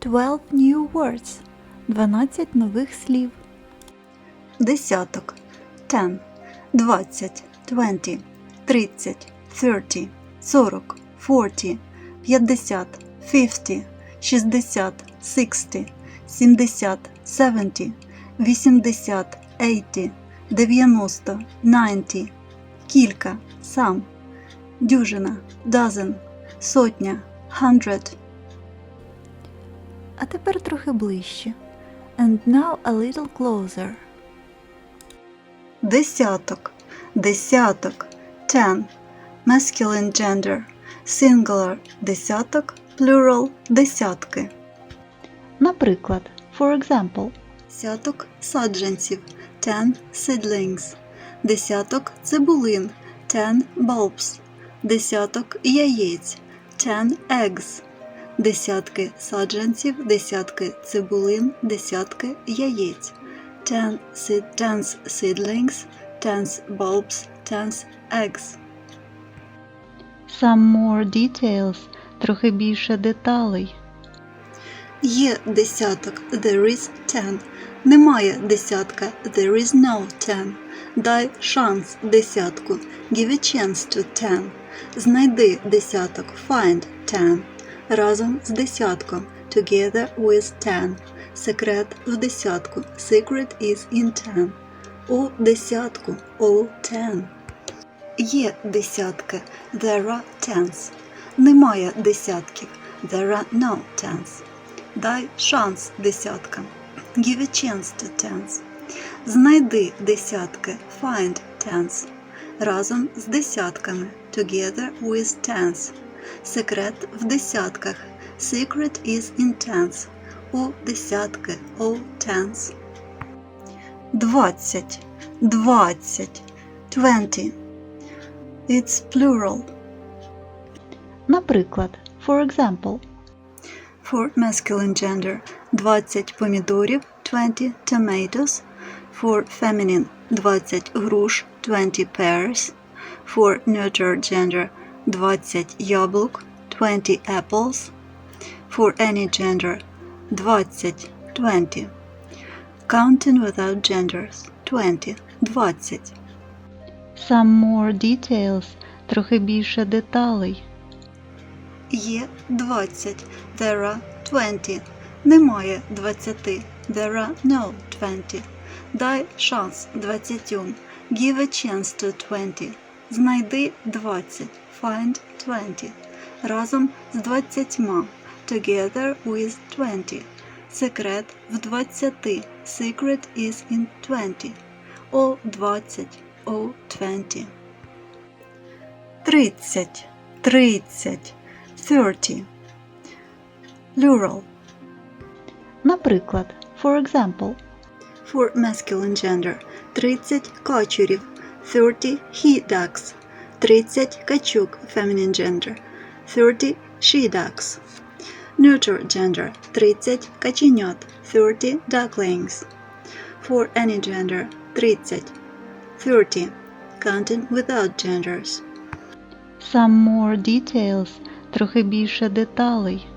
12 new words. 12 нових слів. Десяток. Ten. Двадцять. Twenty. Тридцять. Thirty. Сорок. Forty. П'ятдесят. Fifty. Шістдесят. Sixty. Сімдесят. Seventy. Вісімдесят. Eighty. Дев'яносто. Ninety. Кілька. Сам. Дюжина. Dozen. Сотня. Hundred. А тепер трохи ближче. And now a little closer. Десяток. Десяток. Ten. Masculine gender. Singular. Десяток. Plural. Десятки. Наприклад, for example, Десяток саджанців. Ten seedlings. Десяток цибулин. Ten bulbs. Десяток яєць. Ten eggs. Десятки саджанців, десятки цибулин, десятки яєць. Ten seed, seedlings, tens bulbs, tens eggs. some more details, трохи більше деталей. Є десяток, there is ten. Немає десятка, there is no ten. Дай шанс десятку, give a chance to ten. Знайди десяток, find ten. Разом з десятком, together with ten. Секрет в десятку, secret is in ten. У десятку, all ten. Є десятки, there are tens. Немає десятків, there are no tens. Дай шанс десяткам. Give a chance to tens. Знайди десятки. Find tens. Разом з десятками. Together with tens. Секрет в десятках. Secret is in tens. У десятки. All tens. Двадцять. Двадцять. Twenty. It's plural. Наприклад, for example, For masculine gender 20 помідорів, 20 tomatoes. For feminine 20 груш, 20 pears. For neuter gender 20 яблук, 20 apples. For any gender 20, 20. Counting without genders 20, 20. some more details, трохи більше деталей. Є 20. There are 20. Немає 20. There are no 20. Дай шанс 20. Give a chance to 20. Знайди 20. Find 20. Разом з 20. Together with 20. Секрет в 20. Secret is in 20. О 20. О 20. 30. 30. 30. Plural. Наприклад, for example, For masculine gender 30 качурів, 30 he ducks, 30 качук feminine gender, 30 she ducks. Neuter gender 30 каченят, 30 ducklings. For any gender 30, 30 counting without genders. some more details, трохи більше деталей.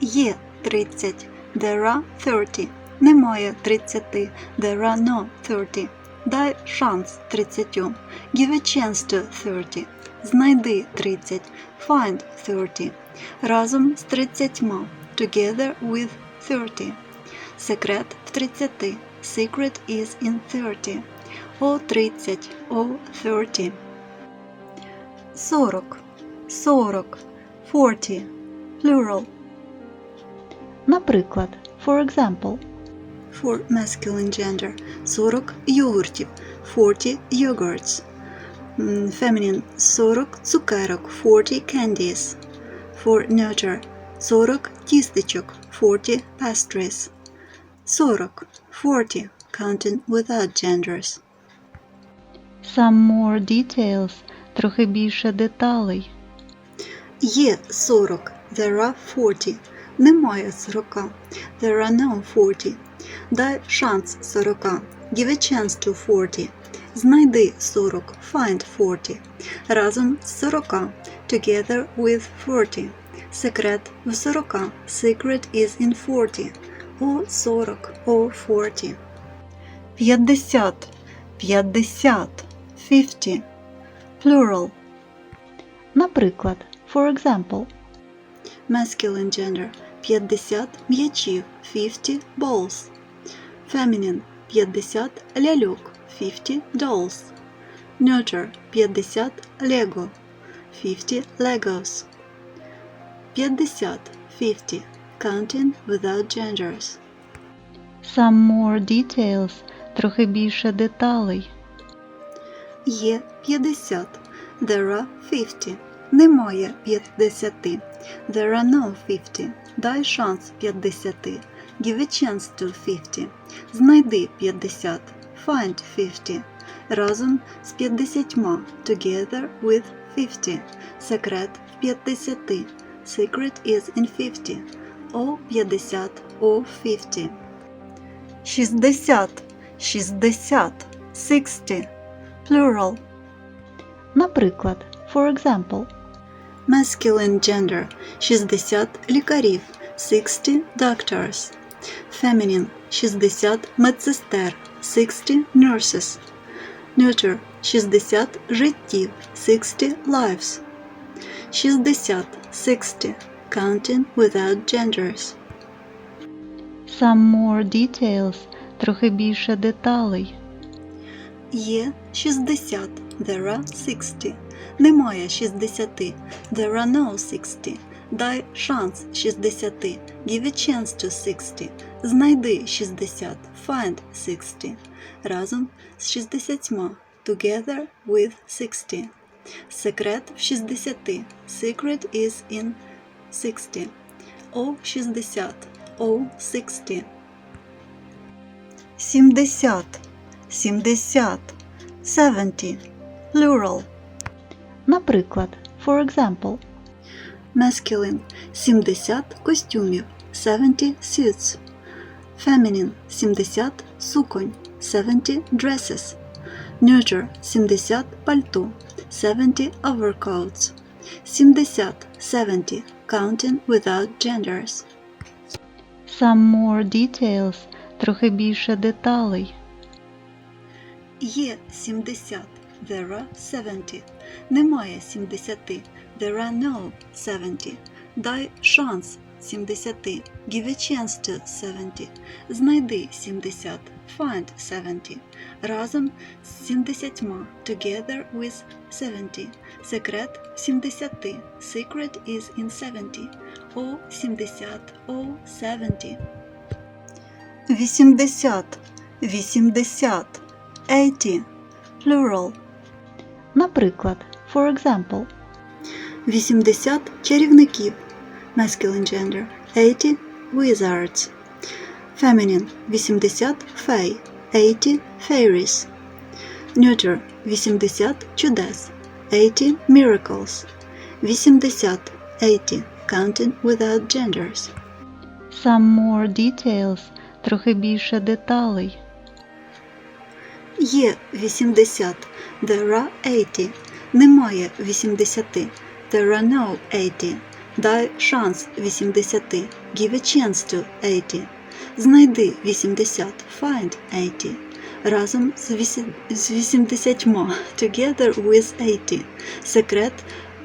Є 30. There are 30. Немає 30. There are no 30. Дай шанс 30. Give a chance to 30. Знайди 30. Find 30. Разом з 30. Together with 30. Секрет в 30. Secret is in 30. О 30. О 30. 40. 40. 40. Plural. Наприклад, for example, For masculine gender 40 йогуртів, 40 yogurts. М, Feminine 40 цукерок, 40 candies. For neuter 40 тістечок, 40 pastries. 40 40 counting without genders. some more details, трохи більше деталей. Є 40. There are 40. Немає 40. There are no 40. Дай шанс 40. Give a chance to 40. Знайди 40. Find 40. Разом з 40. Together with 40. Секрет в 40. Secret is in 40. О 40. О 40. 50. 50. 50. Plural. Наприклад, for example, Masculine gender 50 м'ячів 50 balls. Feminine 50 ляльок 50 dolls. Neuter 50 Lego 50 Legos. 50 50 counting without genders. some more details, трохи більше деталей. Є 50. There are 50. Немає 50. There are no 50. Дай шанс 50. Give a chance to 50. Знайди 50. Find 50. Разом з 50. Together with 50. Секрет в 50. Secret is in 50. О 50. О 50. 60. 60. 60. Plural. Наприклад, for example, Masculine gender 60 лікарів 60 doctors. Feminine 60 медсестер 60 nurses. Neuter 60 життів 60 lives. 60 60 counting without genders. some more details, трохи більше деталей. Є 60. There are 60. Немає 60. There are no 60. Дай шанс 60. Give a chance to 60. Знайди 60. Find 60. Разом з 60. Together with 60. Секрет в 60. Secret is in 60. О 60. О 60. 70. 70. 70. Plural. Наприклад, for example, Masculine 70 костюмів 70 suits. Feminine 70 суконь 70 dresses. Neuter 70 пальто 70 overcoats. 70 70 counting without genders. some more details, трохи більше деталей. Є 70. There are 70. Немає 70. There are no 70. Дай шанс 70. Give a chance to 70. Знайди 70. Find 70. Разом з 70. Together with 70. Секрет в 70. Secret is in 70. О 70. О 70. 80. 80. 80. Plural. Наприклад, for example, 80 чарівників. Masculine gender. 80 wizards. Feminine. 80 fey. 80 fairies. Neuter. 80 чудес. 80 miracles. 80 80 counting without genders. some more details, трохи більше деталей. Є 80. There are 80. Немає 80. There are no 80. Дай шанс 80. Give a chance to 80. Знайди 80. Find 80. Разом з 80. Together with 80. Секрет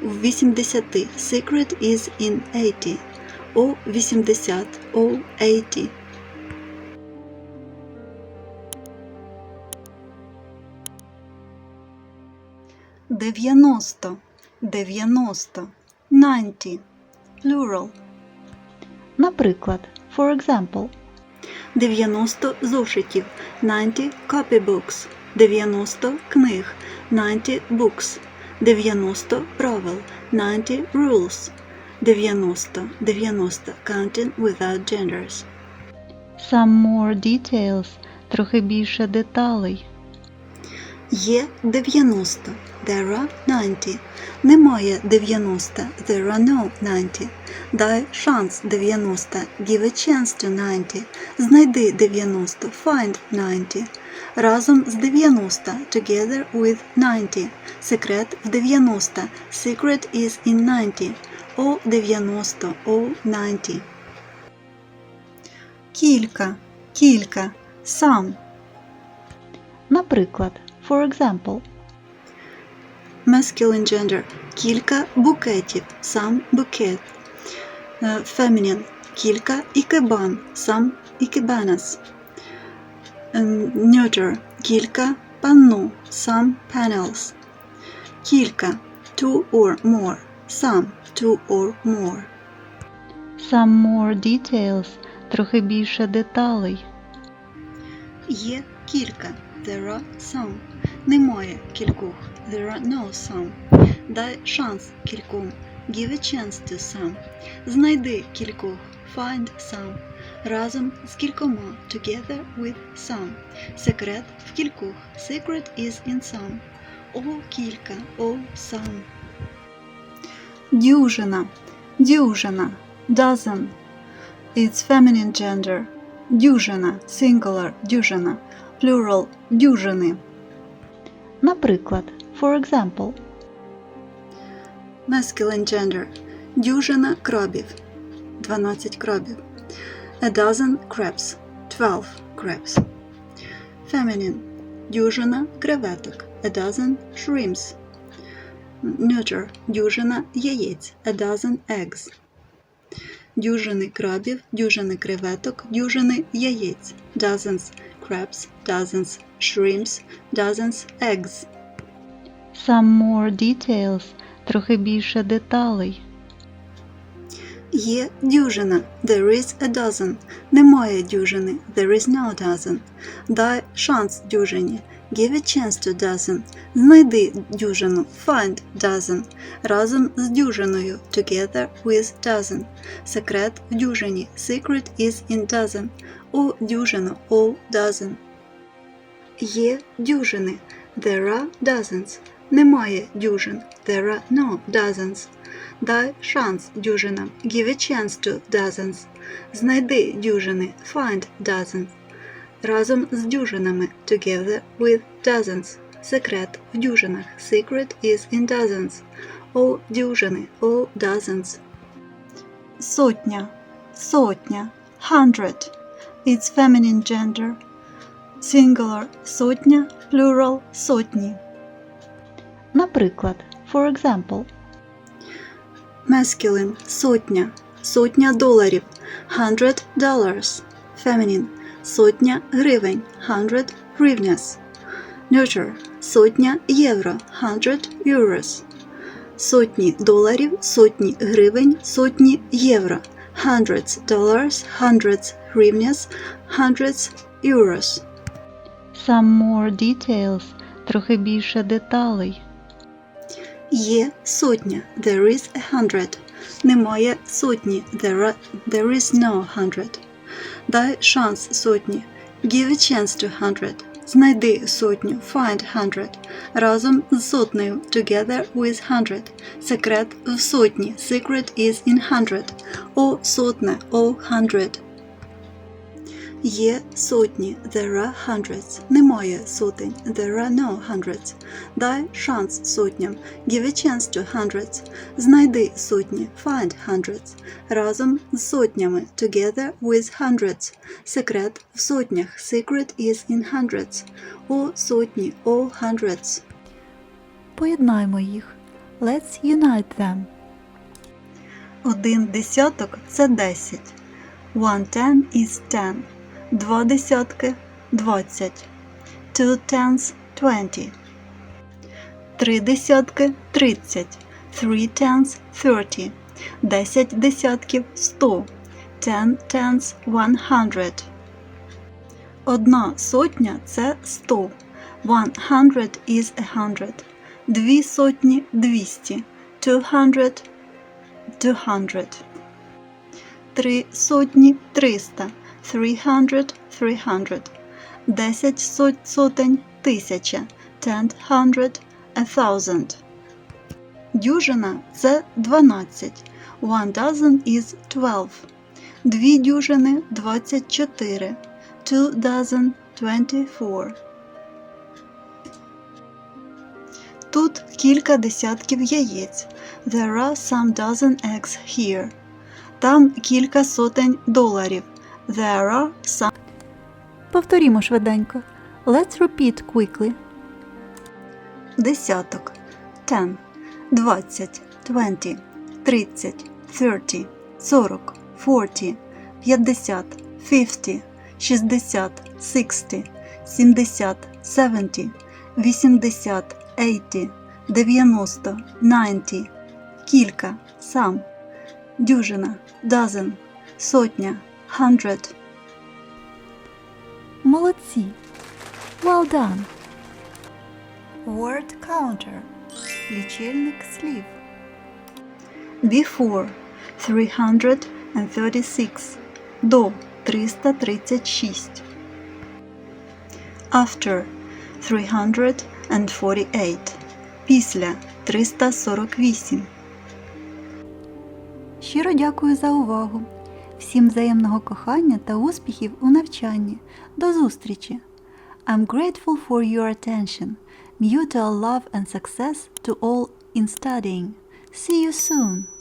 в 80. Secret is in 80. О 80. О 80. Дев'яносто, дев'яносто, ninety, plural, Наприклад, for example, 90 зошитів, 90 copybooks, 90 книг, 90 books, 90 правил, 90 rules, 90, 90 counting without genders. some more details, трохи більше деталей. Є 90. There are 90. Немає 90. There are no 90. Дай шанс 90. Give a chance to 90. Знайди 90. Find 90. Разом з 90. Together with 90. Секрет в 90. Secret is in 90. о 90, о 90. Кілька, кілька, some. Наприклад, for example, Masculine gender – кілька букетів, some bouquet. Е, Feminine – кілька ікебан, some ikebanas. Е, Neuter – кілька панно, some panels. Кілька – two or more, some two or more. some more details, трохи більше деталей. Є кілька. There are some. Немає кількох. There are no some. Дай шанс кільком. Give a chance to some. Знайди кількох. Find some. Разом з кількома. Together with some. Секрет в кількох. Secret is in some. О кілька. О some. Дюжина. Дюжина. Dozen. It's feminine gender. Дюжина. Singular. Дюжина. Plural. Дюжини. Наприклад, for example, Masculine gender. Дюжина крабів. 12 крабів. A dozen crabs. 12 crabs. Feminine. Дюжина креветок. A dozen shrimps. Neuter. Дюжина яєць. A dozen eggs. Дюжини крабів, дюжини креветок, дюжини яєць. Dozens crabs, dozens shrimps, dozens eggs. some more details, трохи більше деталей. Є дюжина. There is a dozen. Немає дюжини. There is no dozen. Дай шанс дюжині. Give a chance to dozen. Знайди дюжину. Find dozen. Разом з дюжиною. Together with dozen. Секрет в дюжині. Secret is in dozen. О дюжину. О dozen. Є дюжини. There are dozens. Немає дюжин. There are no dozens. Дай шанс дюжинам. Give a chance to dozens. Знайди дюжини. Find dozens. Разом з дюжинами. Together with dozens. Секрет в дюжинах. Secret is in dozens. О дюжини. О dozens. Сотня. Сотня. Hundred. It's feminine gender. Singular – сотня, plural – сотні. Наприклад, for example, Masculine – сотня, сотня доларів, hundred dollars. Feminine – сотня гривень, hundred hryvnias. Neuter – сотня євро, hundred euros. Сотні доларів, сотні гривень, сотні євро, hundreds dollars, hundreds hryvnias, hundreds euros. some more details, трохи більше деталей. Є сотня. There is a hundred. Немає сотні. There, are, there is no hundred. Дай шанс сотні. Give a chance to hundred. Знайди сотню. Find hundred. Разом з сотнею. Together with hundred. Секрет в сотні. Secret is in hundred. О сотне. О hundred. Є сотні. There are hundreds. Немає сотень. There are no hundreds. Дай шанс сотням. Give a chance to hundreds. Знайди сотні. Find hundreds. Разом з сотнями. Together with hundreds. Секрет в сотнях. Secret is in hundreds. О сотні. О hundreds. Поєднаймо їх. Let's unite them. Один десяток це десять. One ten is ten. Два десятки двадцять. Two tens twenty. Три десятки тридцять. Three tens thirty. Десять десятків сто. Ten tens one hundred. Одна сотня це сто. One hundred is a hundred. Дві сотні двісті. Two hundred two hundred. Три сотні триста. Three hundred three hundred. Десять сот, сотень тисяча. Ten hundred a thousand. Дюжина це дванадцять. One dozen is twelve. Дві дюжини двадцять чотири. Two dozen twenty four. Тут кілька десятків яєць. There are some dozen eggs here. Там кілька сотень доларів. There are some. Повторімо швиденько. Let's repeat quickly. десяток. Ten, двадцять, twenty, тридцять, thirty, сорок, forty, п'ятдесят, fifty, шістдесят, sixty, сімдесят, seventy, вісімдесят, eighty, дев'яносто, ninety, кілька, сам, дюжина, dozen, сотня, hundred. Молодці. Well done. Word counter. Лічильник слів. Before 336 до 336 After 348 після 348 Щиро дякую за увагу. Всім взаємного кохання та успіхів у навчанні. До зустрічі! I'm grateful for your attention. Mutual love and success to all in studying. See you soon!